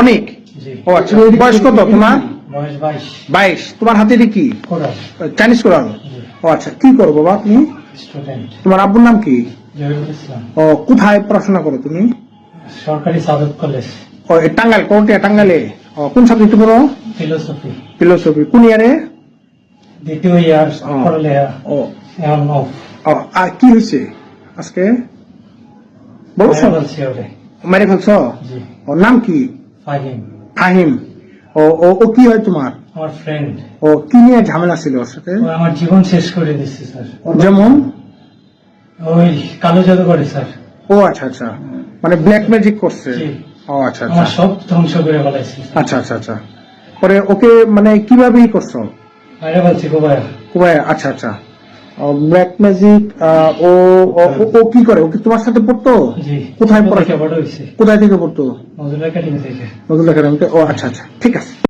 অনেক ও আচ্ছা বয়স কত তোমার? বাইশ। তোমার হাতে কি? চাইনিজ কোরআন ও আচ্ছা কি করো বাবা তুমি? স্টুডেন্ট তোমার আব্বুর নাম কি? ও কোথায় পড়াশোনা করো তুমি? সরকারি সাদত কলেজ। ও এ টাঙ্গাইল কোর্টে টাঙ্গাইলে? ও কোন সাবজেক্ট পড়ো? ফিলোসফি ফিলোসফি কোন ইয়ারে দ্বিতীয় ইয়ার। পড়ালেখা ও। এখন অফ আর কি হয়েছে আজকে? বলছো মেরে ফেলছ জি। নাম কি? ফাহিম। ফাহিম। ও ও কি হয় তোমার? আমার ফ্রেন্ড ও কি নিয়ে ঝামেলা ছিল ওর সাথে? ও আমার জীবন শেষ করে দিচ্ছে স্যার। যেমন? ওই কালো জাদু করে স্যার। ও আচ্ছা আচ্ছা। মানে ব্ল্যাক ম্যাজিক করছে? জি। ও আচ্ছা আমার আচ্ছা সব ধ্বংস করে ফেলাইছে আচ্ছা আচ্ছা আচ্ছা। পরে ওকে মানে কীভাবে ই করছ? আরে বলছি আচ্ছা আচ্ছা। ব্ল্যাক ম্যাজিক ও ও- ও- ও কি করে? ও কি তোমার সাথে পড়তো? জি। কোথায় পড়া? থেকে বড় হয়েছে কোথায় থেকে পড়তো? একাডেমি থেকে। ও আচ্ছা আচ্ছা। ঠিক আছে।